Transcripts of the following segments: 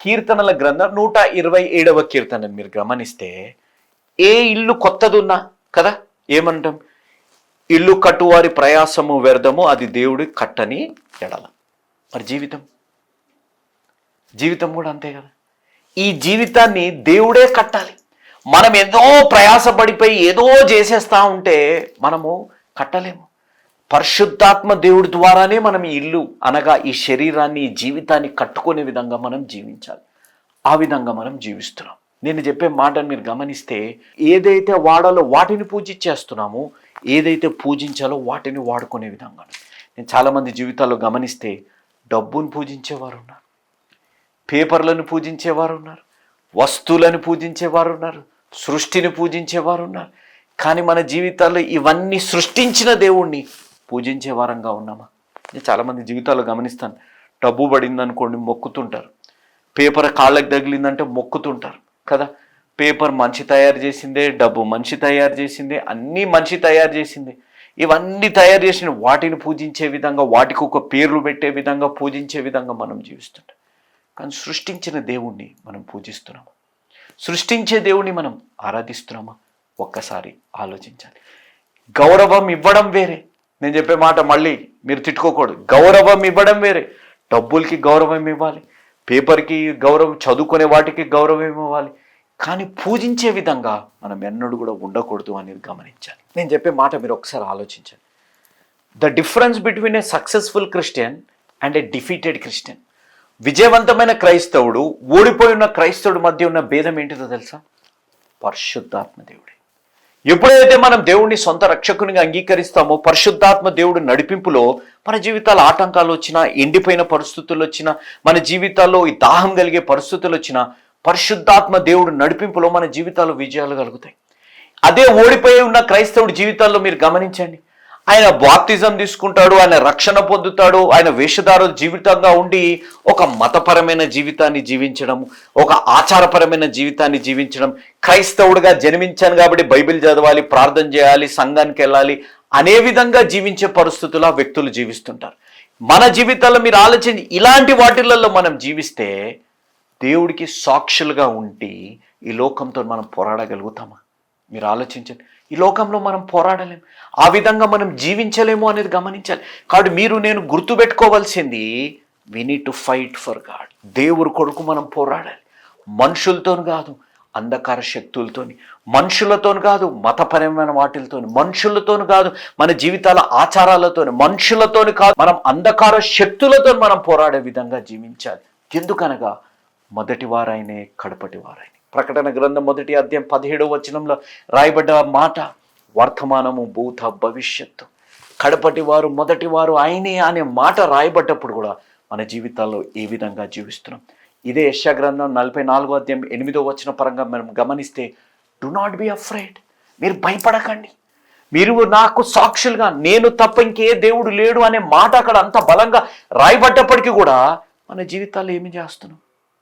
కీర్తనల గ్రంథం నూట ఇరవై ఏడవ కీర్తనని మీరు గమనిస్తే ఏ ఇల్లు కొత్తదున్నా కదా? ఏమంటాం? ఇల్లు కట్టువారి ప్రయాసము వ్యర్థము అది దేవుడి కట్టని ఎడల. మరి జీవితం? జీవితం కూడా అంతే కదా? ఈ జీవితాన్ని దేవుడే కట్టాలి. మనం ఏదో ప్రయాసపడిపోయి ఏదో చేసేస్తా ఉంటే మనము కట్టలేము. పరిశుద్ధాత్మ దేవుడి ద్వారానే మనం ఈ ఇల్లు అనగా ఈ శరీరాన్ని ఈ జీవితాన్ని కట్టుకునే విధంగా మనం జీవించాలి. ఆ విధంగా మనం జీవిస్తున్నాం. నేను చెప్పే మాటను మీరు గమనిస్తే ఏదైతే వాడాలో వాటిని పూజించేస్తున్నామో ఏదైతే పూజించాలో వాటిని వాడుకునే విధంగా నేను చాలామంది జీవితాల్లో గమనిస్తే డబ్బును పూజించేవారు ఉన్నారు. పేపర్లను పూజించేవారు ఉన్నారు. వస్తువులను పూజించేవారు ఉన్నారు. సృష్టిని పూజించేవారు ఉన్నారు. కానీ మన జీవితాల్లో ఇవన్నీ సృష్టించిన దేవుణ్ణి పూజించే వారంగా ఉన్నామా? నేను చాలామంది జీవితాలు గమనిస్తాను. డబ్బు పడింది అనుకోండి మొక్కుతుంటారు. పేపర్ కాళ్ళకి తగిలిందంటే మొక్కుతుంటారు కదా? పేపర్ మంచి తయారు చేసిందే డబ్బు మంచి తయారు చేసిందే అన్నీ మంచి తయారు చేసిందే. ఇవన్నీ తయారు చేసిన వాటిని పూజించే విధంగా వాటికి ఒక పేర్లు పెట్టే విధంగా పూజించే విధంగా మనం జీవిస్తుంటాం. కానీ సృష్టించిన దేవుణ్ణి మనం పూజిస్తున్నామా? సృష్టించే దేవుణ్ణి మనం ఆరాధిస్తున్నామా? ఒక్కసారి ఆలోచించాలి. గౌరవం ఇవ్వడం వేరే నేను చెప్పే మాట మళ్ళీ మీరు తిట్టుకోకూడదు. గౌరవం ఇవ్వడం వేరే. డబ్బులకి గౌరవం ఇవ్వాలి. పేపర్కి గౌరవం చదువుకునే వాటికి గౌరవం ఇవ్వాలి. కానీ పూజించే విధంగా మనం ఎన్నడూ కూడా ఉండకూడదు అనేది గమనించాలి. నేను చెప్పే మాట మీరు ఒకసారి ఆలోచించండి. The difference between a successful Christian and a defeated Christian విజయవంతమైన క్రైస్తవుడు ఓడిపోయి ఉన్న క్రైస్తవుడి మధ్య ఉన్న భేదం ఏంటిదో తెలుసా? పరిశుద్ధాత్మ దేవుడే. ఎప్పుడైతే మనం దేవుణ్ణి సొంత రక్షకునిగా అంగీకరిస్తామో పరిశుద్ధాత్మ దేవుడు నడిపింపులో మన జీవితాల ఆటంకాలు వచ్చినా ఎండిపోయిన పరిస్థితులు వచ్చినా మన జీవితాల్లో ఈ దాహం కలిగే పరిస్థితులు వచ్చినా పరిశుద్ధాత్మ దేవుడు నడిపింపులో మన జీవితాల్లో విజయాలు కలుగుతాయి. అదే ఓడిపోయి ఉన్న క్రైస్తవుడి జీవితాల్లో మీరు గమనించండి. ఆయన బాప్తిజం తీసుకుంటాడు ఆయన రక్షణ పొందుతాడు ఆయన వేషధార జీవితంగా ఉండి ఒక మతపరమైన జీవితాన్ని జీవించడం ఒక ఆచారపరమైన జీవితాన్ని జీవించడం క్రైస్తవుడిగా జన్మించాను కాబట్టి బైబిల్ చదవాలి ప్రార్థన చేయాలి సంఘానికి వెళ్ళాలి అనే విధంగా జీవించే పరిస్థితుల్లో వ్యక్తులు జీవిస్తుంటారు. మన జీవితాల్లో మీరు ఆలోచించి ఇలాంటి వాటిలలో మనం జీవిస్తే దేవుడికి సాక్షులుగా ఉండి ఈ లోకంతో మనం పోరాడగలుగుతామా? మీరు ఆలోచించండి. ఈ లోకంలో మనం పోరాడలేం. ఆ విధంగా మనం జీవించలేము అనేది గమనించాలి. కాబట్టి మీరు నేను గుర్తుపెట్టుకోవాల్సింది we need to fight for God దేవుడు కొడుకు మనం పోరాడాలి. మనుషులతో కాదు అంధకార శక్తులతోని. మనుషులతో కాదు మతపరమైన వాటిలతోని. మనుషులతో కాదు మన జీవితాల ఆచారాలతోని. మనుషులతోని కాదు మనం అంధకార శక్తులతో మనం పోరాడే విధంగా జీవించాలి. ఎందుకనగా మొదటి వారైనే కడపటి వారైనే ప్రకటన గ్రంథం మొదటి అధ్యాయం పదిహేడవ వచనంలో రాయబడ్డ మాట వర్తమానము భూత భవిష్యత్తు. కడపటి వారు మొదటి వారు ఆయనే అనే మాట రాయబడ్డప్పుడు కూడా మన జీవితాల్లో ఏ విధంగా జీవిస్తున్నాం? ఇదే యశ గ్రంథం నలభై నాలుగో అధ్యాయం ఎనిమిదో వచ్చిన పరంగా మనం గమనిస్తే డు నాట్ బి అఫ్రైడ్ మీరు భయపడకండి. మీరు నాకు సాక్షులుగా నేను తప్ప ఇంకే దేవుడు లేడు అనే మాట అక్కడ అంత బలంగా రాయబడ్డప్పటికీ కూడా మన జీవితాల్లో ఏమి చేస్తున్నాం?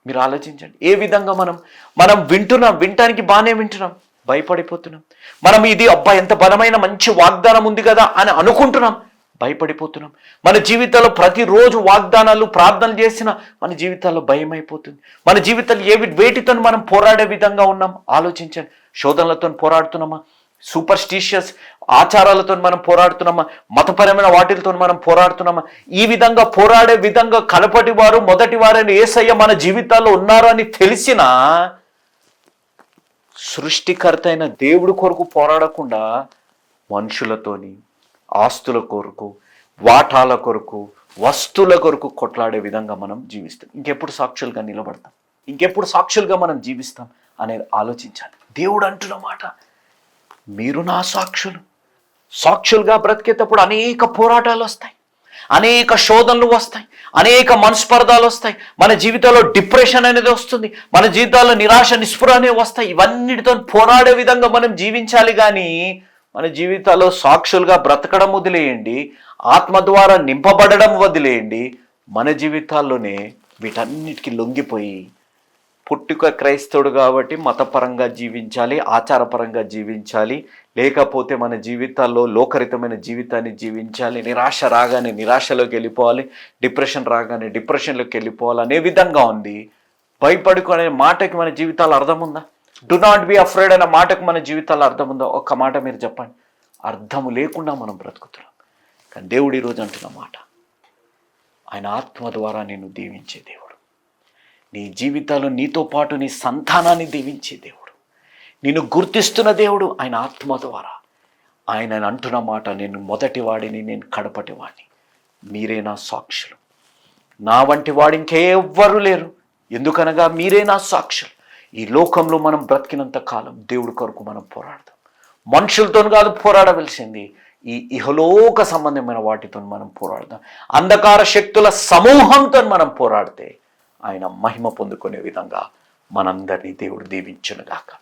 మీరు ఆలోచించండి. ఏ విధంగా మనం మనం వింటున్నాం వినటానికి బాగానే వింటున్నాం భయపడిపోతున్నాం. మనం ఇది అబ్బా ఎంత బలమైన మంచి వాగ్దానం ఉంది కదా అని అనుకుంటున్నాం భయపడిపోతున్నాం. మన జీవితాల్లో ప్రతిరోజు వాగ్దానాలు ప్రార్థనలు చేసిన మన జీవితాల్లో భయం అయిపోతుంది మన జీవితాలు ఏవి వేటితో మనం పోరాడే విధంగా ఉన్నాం? ఆలోచించండి. శోధనలతో పోరాడుతున్నామా? సూపర్ స్టిషియస్ ఆచారాలతో మనం పోరాడుతున్నామా? మతపరమైన వాటిలతో మనం పోరాడుతున్నామా? ఈ విధంగా పోరాడే విధంగా కలపటి వారు మొదటి వారని ఏసయ్య మన జీవితాల్లో ఉన్నారు అని తెలిసిన సృష్టికర్త అయిన దేవుడి కొరకు పోరాడకుండా మనుషులతోని ఆస్తుల కొరకు వాటాల కొరకు వస్తువుల కొరకు కొట్లాడే విధంగా మనం జీవిస్తాం. ఇంకెప్పుడు సాక్షులుగా నిలబడతాం? ఇంకెప్పుడు సాక్షులుగా మనం జీవిస్తాం? అనేది ఆలోచించాలి. దేవుడు అంటున్న మాట మీరు నా సాక్షులు. సాక్షులుగా బ్రతికేటప్పుడు అనేక పోరాటాలు వస్తాయి. అనేక శోధనలు వస్తాయి. అనేక మనస్పర్ధాలు వస్తాయి. మన జీవితంలో డిప్రెషన్ అనేది వస్తుంది. మన జీవితాల్లో నిరాశ నిస్పృహ అనేవి వస్తాయి. ఇవన్నిటితో పోరాడే విధంగా మనం జీవించాలి కానీ మన జీవితాల్లో సాక్షులుగా బ్రతకడం వదిలేయండి. ఆత్మ ద్వారా నింపబడడం వదిలేయండి. మన జీవితాల్లోనే వీటన్నిటికీ లొంగిపోయి పుట్టుక క్రైస్తవుడు కాబట్టి మతపరంగా జీవించాలి ఆచారపరంగా జీవించాలి లేకపోతే మన జీవితాల్లో లోకరితమైన జీవితాన్ని జీవించాలి నిరాశ రాగానే నిరాశలోకి వెళ్ళిపోవాలి డిప్రెషన్ రాగానే డిప్రెషన్లోకి వెళ్ళిపోవాలి అనే విధంగా ఉంది. భయపడుకునే మాటకి మన జీవితాలు అర్థం ఉందా డు నాట్ బి అఫ్రైడ్ అనే మాటకు మన జీవితాలు అర్థం ఉందా ఒక్క మాట మీరు చెప్పండి. అర్థము లేకుండా మనం బ్రతుకుతున్నాం. కానీ దేవుడు ఈరోజు అంటున్న మాట ఆయన ఆత్మ ద్వారా నేను దీవించే దేవుడు. నీ జీవితాలు నీతో పాటు నీ సంతానాన్ని దీవించే దేవుడు. నిన్ను గుర్తిస్తున్న దేవుడు ఆయన ఆత్మ ద్వారా. ఆయన అంటున్న మాట నేను మొదటి వాడిని నేను కడపటి వాడిని. మీరే నా సాక్షులు. నా వంటి వాడు ఇంకెవ్వరూ లేరు. ఎందుకనగా మీరే నా సాక్షులు. ఈ లోకంలో మనం బ్రతికినంత కాలం దేవుడి కొరకు మనం పోరాడదాం మనుషులతో కాదు పోరాడవలసింది ఈ ఇహలోక సంబంధమైన వాటితో మనం పోరాడదాం అంధకార శక్తుల సమూహంతో మనం పోరాడితే ఆయన మహిమ పొందుకునే విధంగా మనందరినీ దేవుడు దీవించునుగాక.